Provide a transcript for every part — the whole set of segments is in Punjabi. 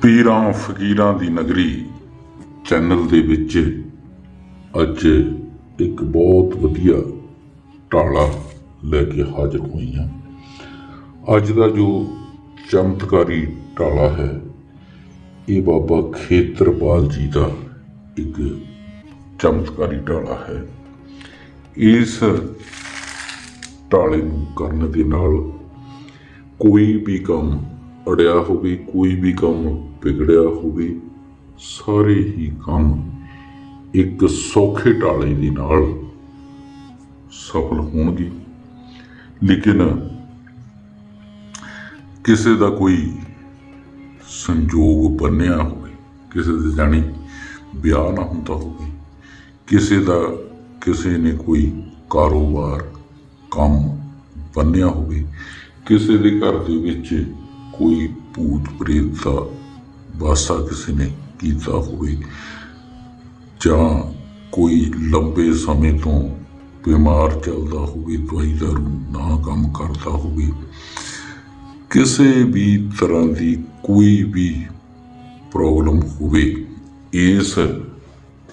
ਪੀਰਾਂ ਫਕੀਰਾਂ ਦੀ ਨਗਰੀ ਚੈਨਲ ਦੇ ਵਿੱਚ ਅੱਜ ਇੱਕ ਬਹੁਤ ਵਧੀਆ ਟਾਲਾ ਲੈ ਕੇ ਹਾਜ਼ਰ ਹੋਈ ਹਾਂ। ਅੱਜ ਦਾ ਜੋ ਚਮਤਕਾਰੀ ਟਾਲਾ ਹੈ, ਇਹ ਬਾਬਾ ਖੇਤਰਪਾਲ ਜੀ ਦਾ ਇੱਕ ਚਮਤਕਾਰੀ ਟਾਲਾ ਹੈ। ਇਸ ਟਾਲੇ ਨੂੰ ਕਰਨ ਦੇ ਨਾਲ ਕੋਈ ਵੀ ਕੰਮ ਅੜਿਆ ਹੋਵੇ, ਕੋਈ ਵੀ ਕੰਮ ਵਿਗੜਿਆ ਹੋਵੇ, ਸਾਰੇ ਹੀ ਕੰਮ ਇੱਕ ਸੌਖੇ ਢਾਲੇ ਦੇ ਨਾਲ ਸਫਲ ਹੋਣਗੇ। ਲੇਕਿਨ ਕਿਸੇ ਦਾ ਕੋਈ ਸੰਜੋਗ ਬੰਨਿਆ ਹੋਵੇ, ਕਿਸੇ ਦੇ ਜਾਣੀ ਵਿਆਹ ਨਾ ਹੁੰਦਾ ਹੋਵੇ, ਕਿਸੇ ਦਾ ਕਿਸੇ ਨੇ ਕੋਈ ਕਾਰੋਬਾਰ, ਕੰਮ ਬੰਨਿਆ ਹੋਵੇ, ਕਿਸੇ ਦੇ ਘਰ ਦੇ ਵਿੱਚ ਕੋਈ ਭੂਤ ਪ੍ਰੇਤ ਦਾ ਵਾਸਾ ਕਿਸੇ ਨੇ ਕੀਤਾ ਹੋਵੇ ਜਾਂ ਕੋਈ ਲੰਬੇ ਸਮੇਂ ਤੋਂ ਬਿਮਾਰ ਚੱਲਦਾ ਹੋਵੇ ਦਵਾਈ ਦਾਰੂ ਨਾ ਕੰਮ ਕਰਦਾ ਹੋਵੇ, ਕਿਸੇ ਵੀ ਤਰ੍ਹਾਂ ਦੀ ਕੋਈ ਵੀ ਪ੍ਰੋਬਲਮ ਹੋਵੇ, ਇਸ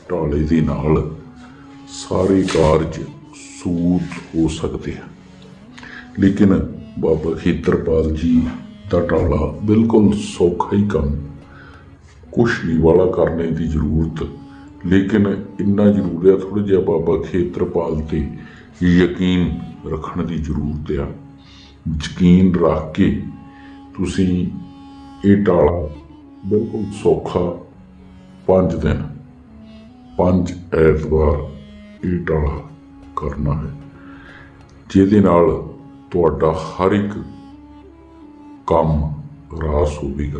ਟਾਲੇ ਦੇ ਨਾਲ ਸਾਰੇ ਕਾਰਜ ਸੂਤ ਹੋ ਸਕਦੇ ਹਨ। ਲੇਕਿਨ ਬਾਬਾ ਖੇਤਰਪਾਲ ਜੀ ਦਾ ਢਾਲਾ ਬਿਲਕੁਲ ਸੌਖਾ ਹੀ ਕੰਮ। ਕੁਛ ਨਹੀਂ ਵਾਲਾ ਕਰਨੇ ਦੀ ਜ਼ਰੂਰਤ। ਲੇਕਿਨ ਇੰਨਾ ਜ਼ਰੂਰ ਹੈ ਥੋੜਾ ਜਿਹਾ ਬਾਬਾ ਖੇਤਰਪਾਲ ਤੇ ਯਕੀਨ ਰੱਖਣ ਦੀ ਜ਼ਰੂਰਤ ਆ। ਯਕੀਨ ਰੱਖ ਕੇ ਤੁਸੀਂ ਇਹ ਟਾਲਾ ਬਿਲਕੁਲ ਸੌਖਾ ਪੰਜ ਦਿਨ, ਪੰਜ ਐਤਵਾਰ ਇਹ ਟਾਲਾ ਕਰਨਾ ਹੈ। ਜਿਹਦੇ ਨਾਲ ਤੁਹਾਡਾ ਹਰ ਇੱਕ ਕੰਮ ਰਾਸ ਹੋਵੇਗਾ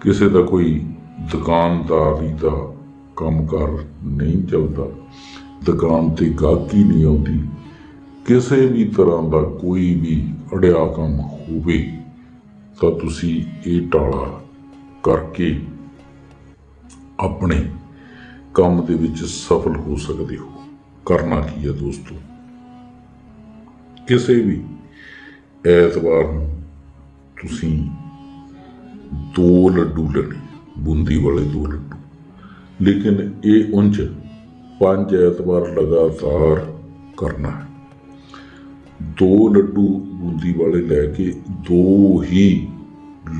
ਕਿਸੇ ਦਾ ਕੋਈ ਦੁਕਾਨਦਾਰੀ ਦਾ ਕੰਮਕਾਰ ਨਹੀਂ ਚੱਲਦਾ। ਦੁਕਾਨ ਤੇ ਗਾਹਕੀ ਨਹੀਂ ਆਉਂਦੀ। ਕਿਸੇ ਵੀ ਤਰ੍ਹਾਂ ਦਾ ਕੋਈ ਵੀ ਅੜਿਆ ਕੰਮ ਹੋਵੇ ਤਾਂ ਤੁਸੀਂ ਇਹ ਟਾਲਾ ਕਰਕੇ ਆਪਣੇ ਕੰਮ ਦੇ ਵਿੱਚ ਸਫਲ ਹੋ ਸਕਦੇ ਹੋ। ਕਰਨਾ ਕੀ ਹੈ ਦੋਸਤੋ? ਕਿਸੇ ਵੀ ਐਤਵਾਰ ਨੂੰ ਤੁਸੀਂ ਦੋ ਲੱਡੂ ਲੈਣੇ, ਬੂੰਦੀ ਵਾਲੇ ਦੋ ਲੱਡੂ। ਲੇਕਿਨ ਇਹ ਉਂਝ ਪੰਜ ਐਤਵਾਰ ਲਗਾਤਾਰ ਕਰਨਾ ਹੈ। ਦੋ ਲੱਡੂ ਬੂੰਦੀ ਵਾਲੇ ਲੈ ਕੇ ਦੋ ਹੀ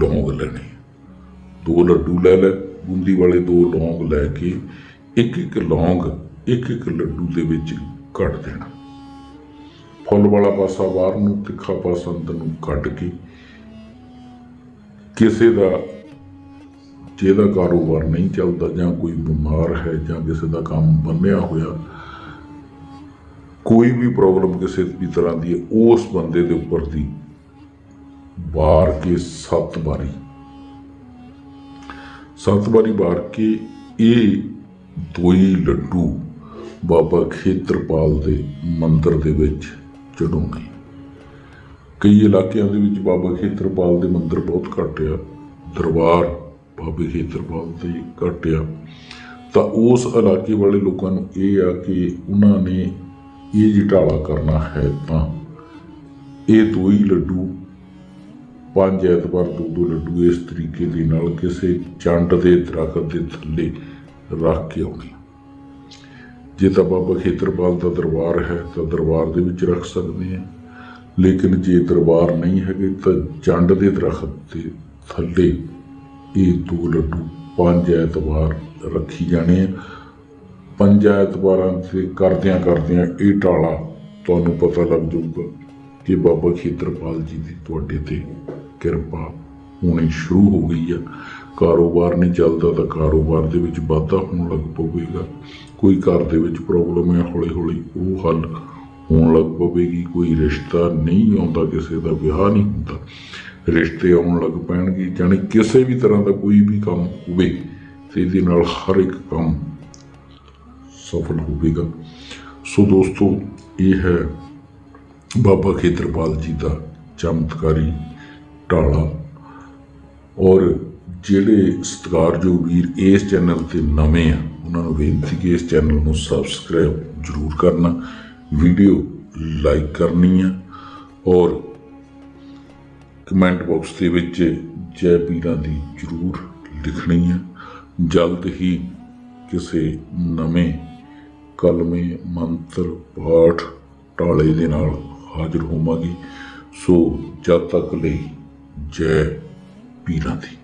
ਲੌਂਗ ਲੈਣੇ। ਦੋ ਲੱਡੂ ਲੈ ਲੈ, ਬੂੰਦੀ ਵਾਲੇ ਦੋ ਲੌਂਗ ਲੈ ਕੇ ਇੱਕ ਇੱਕ ਲੌਂਗ, ਇੱਕ ਇੱਕ ਲੱਡੂ ਦੇ ਵਿੱਚ ਕੱਟ ਦੇਣਾ। ਫੁੱਲ ਵਾਲਾ ਪਾਸਾ ਬਾਹਰ ਨੂੰ, ਤਿੱਖਾ ਪਾਸਾ ਅੰਦਰ ਨੂੰ ਕੱਢ ਕੇ ਕਿਸੇ ਦਾ, ਜਿਹਦਾ ਕਾਰੋਬਾਰ ਨਹੀਂ ਚੱਲਦਾ ਜਾਂ ਕੋਈ ਬਿਮਾਰ ਹੈ ਜਾਂ ਕਿਸੇ ਦਾ ਕੰਮ ਬੰਨਿਆ ਹੋਇਆ, ਕੋਈ ਵੀ ਪ੍ਰੋਬਲਮ ਕਿਸੇ ਵੀ ਤਰ੍ਹਾਂ ਦੀ ਹੈ, ਉਸ ਬੰਦੇ ਦੇ ਉੱਪਰ ਦੀ ਵਾਰ ਕੇ ਸੱਤ ਵਾਰੀ। ਸੱਤ ਵਾਰੀ ਵਾਰ ਕੇ ਇਹ ਦੋਈ ਲੱਡੂ ਬਾਬਾ ਖੇਤਰਪਾਲ ਦੇ ਮੰਦਿਰ ਦੇ ਵਿੱਚ ਚੜਾਉਣੇ ਕਈ ਇਲਾਕਿਆਂ ਦੇ ਵਿੱਚ ਬਾਬਾ ਖੇਤਰਪਾਲ ਦੇ ਮੰਦਿਰ ਬਹੁਤ ਘੱਟ ਆ, ਦਰਬਾਰ ਬਾਬੇ ਖੇਤਰਪਾਲ ਦੇ ਘੱਟ ਆ। ਤਾਂ ਉਸ ਇਲਾਕੇ ਵਾਲੇ ਲੋਕਾਂ ਨੂੰ ਇਹ ਆ ਕਿ ਉਹਨਾਂ ਨੇ ਇਹ ਜਿਟਾਲਾ ਕਰਨਾ ਹੈ ਤਾਂ ਇਹ ਦੋ ਹੀ ਲੱਡੂ, ਪੰਜ ਐਤਵਾਰ ਦੋ ਦੋ ਲੱਡੂ ਇਸ ਤਰੀਕੇ ਦੇ ਨਾਲ ਕਿਸੇ ਚੰਡ ਦੇ ਦਰਖਤ ਦੇ ਥੱਲੇ ਰੱਖ ਕੇ ਆਉਣੇ। ਜੇ ਤਾਂ ਬਾਬਾ ਖੇਤਰਪਾਲ ਦਾ ਦਰਬਾਰ ਹੈ ਤਾਂ ਦਰਬਾਰ ਦੇ ਵਿੱਚ ਰੱਖ ਸਕਦੇ ਆ। ਲੇਕਿਨ ਜੇ ਦਰਬਾਰ ਨਹੀਂ ਹੈਗੇ ਤਾਂ ਜੰਡ ਦੇ ਦਰਖਤ ਦੇ ਥੱਲੇ ਇਹ ਦੋ ਲੱਡੂ ਪੰਜ ਐਤਵਾਰ ਰੱਖੀ ਜਾਣੇ ਆ। ਪੰਜ ਐਤਵਾਰਾਂ ਤੇ ਕਰਦਿਆਂ ਕਰਦਿਆਂ ਇਹ ਟਾਲਾ ਤੁਹਾਨੂੰ ਪਤਾ ਲੱਗ ਜਾਊਗਾ ਕਿ ਬਾਬਾ ਖੇਤਰਪਾਲ ਜੀ ਦੀ ਤੁਹਾਡੇ ਤੇ ਕਿਰਪਾ ਹੋਣੀ ਸ਼ੁਰੂ ਹੋ ਗਈ ਆ। ਕਾਰੋਬਾਰ ਨਹੀਂ ਚੱਲਦਾ ਤਾਂ ਕਾਰੋਬਾਰ ਦੇ ਵਿੱਚ ਵਾਧਾ ਹੋਣ ਲੱਗ ਪਵੇਗਾ ਕੋਈ ਘਰ ਦੇ ਵਿੱਚ ਪ੍ਰੋਬਲਮ ਹੈ ਹੌਲੀ ਹੌਲੀ ਉਹ ਹੱਲ ਹੋਣ ਲੱਗ ਪਵੇਗੀ ਕੋਈ ਰਿਸ਼ਤਾ ਨਹੀਂ ਆਉਂਦਾ, ਕਿਸੇ ਦਾ ਵਿਆਹ ਨਹੀਂ ਹੁੰਦਾ। ਰਿਸ਼ਤੇ ਆਉਣ ਲੱਗ ਪੈਣਗੇ, ਜਾਣੀ ਕਿਸੇ ਵੀ ਤਰ੍ਹਾਂ ਦਾ ਕੋਈ ਵੀ ਕੰਮ ਹੋਵੇ, ਤੇ ਇਹਦੇ ਨਾਲ ਹਰ ਇੱਕ ਕੰਮ ਸਫਲ ਹੋਵੇਗਾ। ਸੋ ਦੋਸਤੋ, ਇਹ ਹੈ ਬਾਬਾ ਖੇਤਰਪਾਲ ਜੀ ਦਾ ਚਮਤਕਾਰੀ ਢਾਲਾ ਔਰ ਜਿਹੜੇ ਸਤਿਕਾਰਯੋਗ ਵੀਰ ਇਸ ਚੈਨਲ ਤੇ ਨਵੇਂ ਆ, ਉਹਨਾਂ ਨੂੰ ਬੇਨਤੀ ਕਿ ਇਸ ਚੈਨਲ ਨੂੰ ਸਬਸਕ੍ਰਾਈਬ ਜ਼ਰੂਰ ਕਰਨਾ। ਵੀਡੀਓ ਲਾਈਕ ਕਰਨੀ ਆ ਔਰ ਕਮੈਂਟ ਬਾਕਸ ਦੇ ਵਿੱਚ ਜੈ ਪੀਰਾਂ ਦੀ ਜ਼ਰੂਰ ਲਿਖਣੀ ਆ। ਜਲਦ ਹੀ ਕਿਸੇ ਨਵੇਂ ਕਲਮੇ, ਮੰਤਰ, ਪਾਠ, ਟਾਲੇ ਦੇ ਨਾਲ ਹਾਜ਼ਰ ਹੋਵਾਂਗੇ। ਸੋ ਜਦ ਤੱਕ ਲਈ ਜੈ ਪੀਰਾਂ ਦੀ।